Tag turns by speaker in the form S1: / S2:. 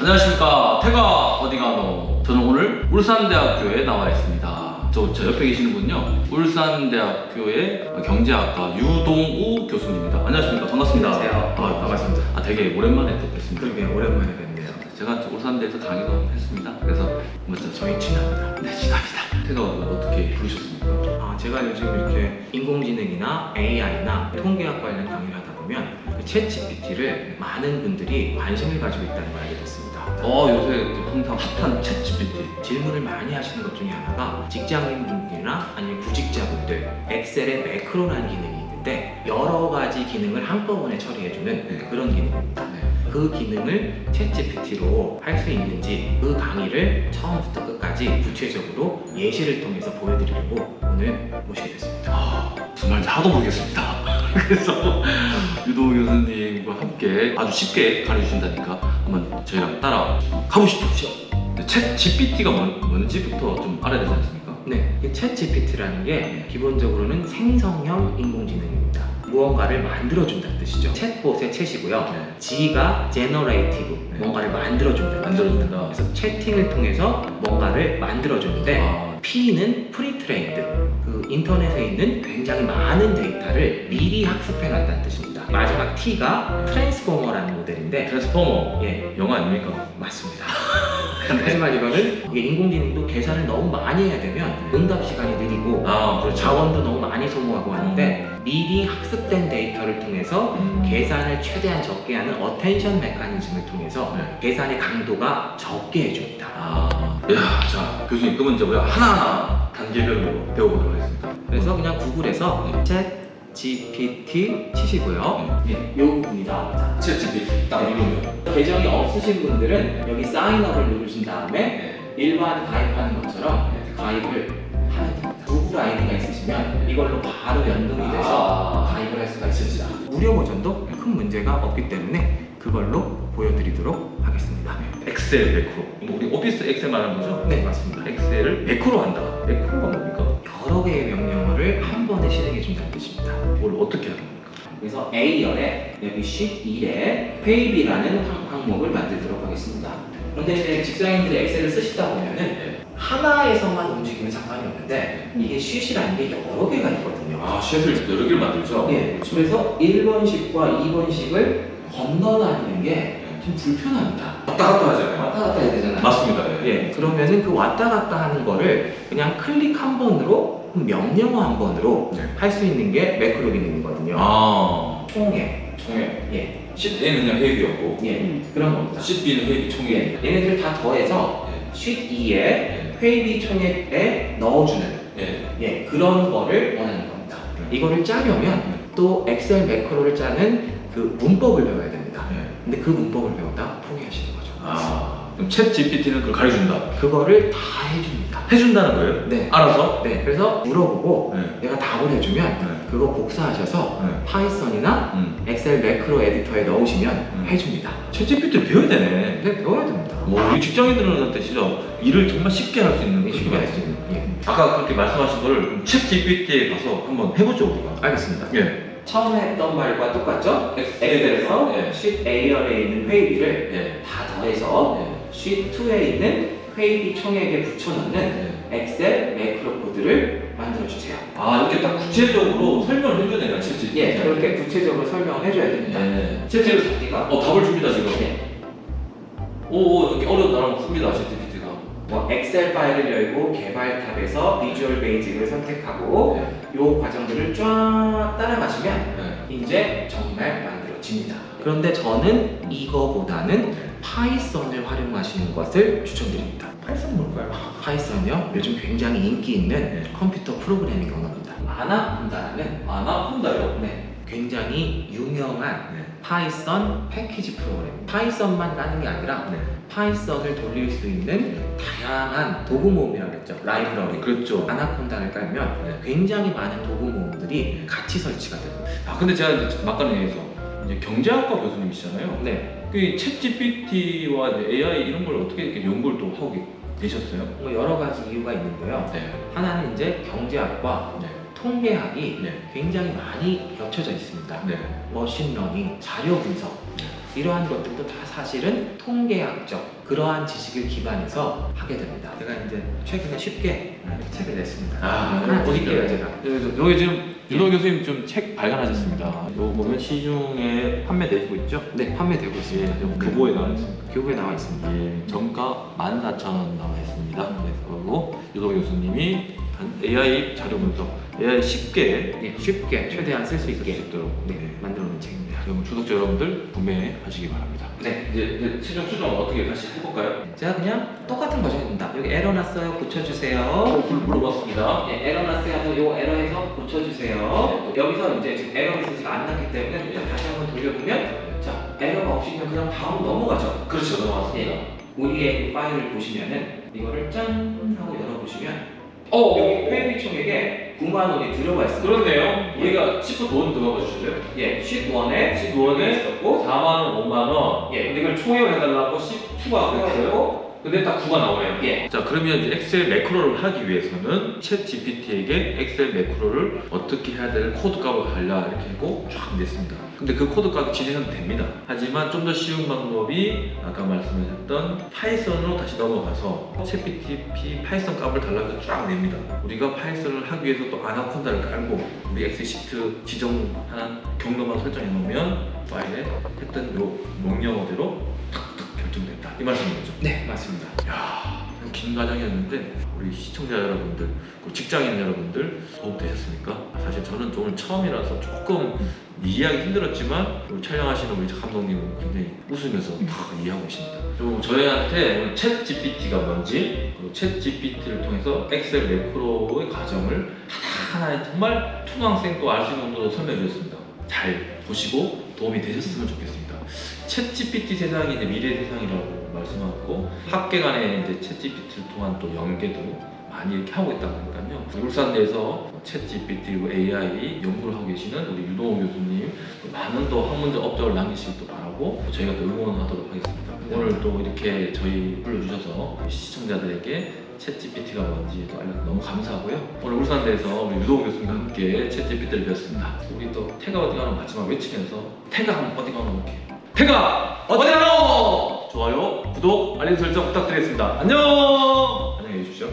S1: 안녕하십니까 태가 어디가노 저는 오늘 울산대학교에 나와 있습니다 저, 저 옆에 계시는 분요 울산대학교의 경제학과 유동우 교수님입니다 안녕하십니까 반갑습니다
S2: 안녕하세요.
S1: 아,
S2: 반갑습니다.
S1: 아 되게 오랜만에 또 뵙습니다
S2: 그러게 오랜만에 뵙네요.
S1: 제가 울산대에서 강의도 했습니다 그래서 먼저 저희
S2: 저희 친합니다.
S1: 네 지납니다 태가 어떻게 부르셨습니까?
S2: 아, 제가 요즘 이렇게 인공지능이나 AI나 통계학 관련 강의를 하다 보면 그챗 GPT를 많은 분들이 관심을 가지고 있다는 걸 알게 됐습니다.
S1: 어 요새 항상 핫한 챗 GPT
S2: 질문을 많이 하시는 것 중에 하나가 직장인분들이나 아니면 구직자분들 엑셀에 매크로라는 기능이 있는데 여러 가지 기능을 한꺼번에 처리해주는
S1: 네.
S2: 그런 기능입니다.
S1: 네.
S2: 그 기능을 챗GPT로 할 수 있는지 그 강의를 처음부터 끝까지 구체적으로 예시를 통해서 보여드리려고 오늘 모시게 됐습니다.
S1: 아, 무슨 말인지 하도 모르겠습니다. 그래서 유도 교수님과 함께 아주 쉽게 가르쳐주신다니까 한번 저희랑 따라 가보시죠. 챗 GPT가 뭔, 뭔지부터 좀 알아야 되지 않습니까?
S2: 네, 이 챗GPT라는 게 기본적으로는 생성형 인공지능입니다. 무언가를 만들어준다는 뜻이죠. 챗봇의 챗이고요.
S1: 네.
S2: G가 generative,
S1: 네.
S2: 뭔가를 만들어준다.
S1: 만들어준다.
S2: 그래서 채팅을 통해서 뭔가를 만들어주는데
S1: 아,
S2: P는 프리트레인드 그 인터넷에 있는 굉장히 많은 데이터를 미리 학습해놨다는 뜻입니다 마지막 T가 트랜스포머라는 모델인데
S1: 트랜스포머
S2: 예
S1: 영화 아닙니까?
S2: 맞습니다 하지만 이거는 이게 인공지능도 계산을 너무 많이 해야 되면 응답 시간이 느리고
S1: 아, 그렇죠.
S2: 자원도 너무 많이 소모하고 하는데 미리 학습된 데이터를 통해서
S1: 음.
S2: 계산을 최대한 적게 하는 어텐션 메커니즘을 통해서
S1: 네.
S2: 계산의 강도가 적게 해줍니다
S1: 아, 야, 자 교수님 그러면 이제 우리가 하나하나 단계별로 배워보도록 하겠습니다.
S2: 그래서 그냥 구글에서
S1: 네.
S2: 챗 GPT 치시고요.
S1: 네.
S2: 예, 요 부분이다.
S1: 챗 GPT 딱 누르면
S2: 계정이 없으신 분들은 여기 사인업을 누르신 다음에
S1: 네.
S2: 일반 가입하는 것처럼 가입을 하면 됩니다. 구글 아이디가 있으시면 이걸로 바로 연동이 돼서
S1: 아.
S2: 가입을 할 수가 있습니다. 무료 버전도 큰 문제가 없기 때문에 그걸로 보여드리도록 하겠습니다.
S1: 엑셀 매크로 뭐 우리 오피스 엑셀 말하는 거죠?
S2: 네, 맞습니다.
S1: 엑셀을 매크로 한다. 매크로가 뭡니까?
S2: 여러 개의 명령어를 한 번에 실행해 준다는 뜻입니다.
S1: 뭘 어떻게 하는 겁니까?
S2: 그래서 A열에 여기 sheet 1에 회의비라는 항- 항목을 만들도록 하겠습니다. 그런데 이제 직장인들이 엑셀을 쓰시다 보면은
S1: 네.
S2: 하나에서만 움직이면 상관이 없는데 이게 sheet이라는 게 여러 개가 있거든요.
S1: 아, 셋을 여러 개를 만들죠?
S2: 예, 그래서 1번씩과 2번씩을 건너다니는 게 좀 불편합니다.
S1: 왔다 갔다 하잖아요.
S2: 왔다 갔다 해야 되잖아요.
S1: 맞습니다. 예.
S2: 예, 그러면은 그 왔다 갔다 하는 거를 그냥 클릭 한 번으로 명령어 한 번으로
S1: 네.
S2: 할 수 있는 게 매크로 기능이거든요.
S1: 아,
S2: 총회.
S1: 총회.
S2: 예,
S1: 쉿 A는 그냥 회비였고,
S2: 예, 그런 겁니다.
S1: 쉿 B는 회비 총회.
S2: 예, 얘네들 다 더해서
S1: 예.
S2: sheet 2에
S1: 예.
S2: 회의비 총액에 넣어주는
S1: 예.
S2: 예, 그런 거를 원하는 겁니다. 이거를 짜려면 또 엑셀 매크로를 짜는 그 문법을 배워야 됩니다.
S1: 예.
S2: 근데 그 문법을 배우다 포기하시는 거죠.
S1: 아, 그럼 챗 GPT는 그걸 가르쳐준다.
S2: 그거를 다 해줍니다.
S1: 해준다는 거예요?
S2: 네.
S1: 알아서?
S2: 네, 그래서 물어보고
S1: 네.
S2: 내가 답을 해주면
S1: 네.
S2: 그거 복사하셔서
S1: 네.
S2: 파이썬이나
S1: 음.
S2: 엑셀 매크로 에디터에 넣으시면
S1: 음.
S2: 해줍니다.
S1: 챗 GPT를 배워야 되네.
S2: 근데 배워야 됩니다.
S1: 뭐, 우리 직장인들한테 진짜 일을 정말 쉽게 할 수 있는
S2: 네, 쉽게 할 수 있는. 예.
S1: 아까 그렇게 말씀하신 거를 챗 GPT에 가서 한번 해보죠, 우리가.
S2: 알겠습니다.
S1: 예.
S2: 처음에 했던 말과 똑같죠? 엑셀에서,
S1: 예.
S2: sheet A열에 있는 회의비를
S1: 예.
S2: 다 더해서 sheet 2에 있는 회의비 총액에 붙여넣는
S1: 예.
S2: 엑셀 매크로 코드를 만들어주세요.
S1: 아, 이렇게 딱 구체적으로 설명을 해줘야 되나, 챗 GPT?
S2: 예, 그렇게 구체적으로 설명을 해줘야 됩니다.
S1: 예.
S2: 실제로 자기가
S1: 어, 답을 줍니다, 지금.
S2: 예,
S1: 오, 오, 이렇게 어려운 단어 씁니다, 챗 GPT가.
S2: 뭐 엑셀 파일을 열고 개발 탑에서 비주얼 베이직을 선택하고
S1: 예.
S2: 요 과정들을 쫙 따라 가시면
S1: 예.
S2: 이제 정말 만들어집니다. 그런데 저는 이거보다는 파이썬을 활용하시는 것을 추천드립니다.
S1: 파이썬 뭘까요?
S2: 파이썬이요? 요즘 굉장히 인기 있는
S1: 네.
S2: 컴퓨터 프로그래밍 언어입니다. 아나콘다라는
S1: 아나콘다요?
S2: 네, 굉장히 유명한
S1: 네.
S2: 파이썬 패키지 프로그램. 파이썬만 까는 게 아니라
S1: 네.
S2: 파이썬을 돌릴 수 있는 다양한 도구 모음이라고 했죠. 라이브러리.
S1: 그렇죠.
S2: 아나콘다를 깔면
S1: 네.
S2: 굉장히 많은 도구 모음들이 같이 설치가 됩니다.
S1: 아, 근데 제가 이제 막간에서 이제 경제학과 교수님이시잖아요.
S2: 네,
S1: 그챗 GPT와 AI 이런 걸 어떻게 이렇게 연구를 또 하고 계셨어요?
S2: 뭐 여러 가지 이유가 있는데요.
S1: 네.
S2: 하나는 이제 경제학과
S1: 네.
S2: 통계학이
S1: 네.
S2: 굉장히 많이 겹쳐져 있습니다.
S1: 네.
S2: 머신러닝, 자료 분석, 이러한 것들도 다 사실은 통계학적 그러한 지식을 기반해서 하게 됩니다. 제가 이제 최근에 쉽게 책을 냈습니다.
S1: 아,
S2: 하나 드릴게요? 제가.
S1: 여기, 여기 지금 유도 교수님 좀 책 발간하셨습니다. 이거 보면 시중에 판매되고 있죠?
S2: 네, 판매되고 있습니다.
S1: 예, 교보에 나와 있습니다.
S2: 교보에 나와 있습니다.
S1: 예, 정가 14,000원 나와 있습니다. 네, 그리고 유도 교수님이 한 AI 자료 분석, AI 쉽게
S2: 예, 쉽게 최대한 쓸 수 있게
S1: 있도록
S2: 네,
S1: 네.
S2: 만들어 놓은 책입니다.
S1: 그럼 구독자 여러분들 구매하시기 바랍니다.
S2: 네.
S1: 이제, 이제 최종 수정 어떻게 다시 해볼까요?
S2: 제가 그냥 똑같은 버전입니다. 여기 에러 났어요. 고쳐주세요.
S1: 어, 물어봤습니다.
S2: 네, 에러 났어요. 하면 요 에러에서 고쳐주세요. 여기서 이제 지금 에러 메시지가 안 났기 때문에 일단 다시 한번 돌려보면 자 에러가 없이 그냥 그냥 다음 넘어가죠.
S1: 그렇죠, 넘어갔습니다.
S2: 예. 우리의 이 파일을 보시면은 이거를 짠 하고 열어보시면
S1: 어,
S2: 여기 회비총액에 9만 원이 들어가 있습니다.
S1: 그렇네요. 우리가 10분 돈 들어가 주실래요?
S2: 예, 쉿 원에
S1: 10원에
S2: 있었고
S1: 4만 원, 5만 원.
S2: 예.
S1: 근데 이걸 총회해달라고 10투가 그랬어요. 근데 딱 9가 나오네요.
S2: 예.
S1: 자, 그러면 이제 엑셀 매크로를 하기 위해서는 챗 GPT에게 엑셀 매크로를 어떻게 해야 될 코드 값을 달라 이렇게 하고 쫙 냈습니다. 근데 그 코드 값이 진행은 됩니다. 하지만 좀 더 쉬운 방법이 아까 말씀하셨던 파이썬으로 다시 넘어가서 챗 GPT 파이썬 값을 달라서 쫙 냅니다. 우리가 파이썬을 하기 위해서 또 아나콘다를 깔고 우리 엑셀 시트 지정한 경로만 설정해 놓으면 파일에 했던 요 명령어대로 결정된다. 이 말씀이죠.
S2: 네, 맞습니다.
S1: 야, 긴 과정이었는데 우리 시청자 여러분들, 그리고 직장인 여러분들 도움 되셨습니까? 사실 저는 오늘 처음이라서 조금 이해하기 힘들었지만 우리 촬영하시는 우리 감독님은 굉장히 웃으면서 다 이해하고 계십니다. 그리고 저희한테 챗 GPT가 뭔지 챗 GPT를 통해서 엑셀 매크로의 과정을 하나하나 정말 초등학생도 알 수 있는 정도로 설명해 주셨습니다. 잘 보시고 도움이 되셨으면 좋겠습니다. 챗 GPT 세상이 이제 미래 세상이라고 말씀하고 학계 간의 이제 챗 GPT를 통한 또 연계도 많이 이렇게 하고 있다 보니까요. 울산대에서 챗 GPT 그리고 AI 연구를 하고 계시는 우리 유동호 교수님 많은 또 학문적 업적을 남기시길 또 바라고 저희가 또 응원하도록 하겠습니다. 오늘 또 이렇게 저희 불러주셔서 시청자들에게 챗 GPT가 뭔지 또 알려서 너무 감사하고요. 오늘 울산대에서 우리 유동호 교수님과 함께 챗 GPT를 배웠습니다. 우리 또 태가 어디 가는 마지막 외치면서 태가 어디 가는 이렇게 태가 가노? 좋아요, 구독, 알림 설정 부탁드리겠습니다. 안녕! 안녕히 계십시오.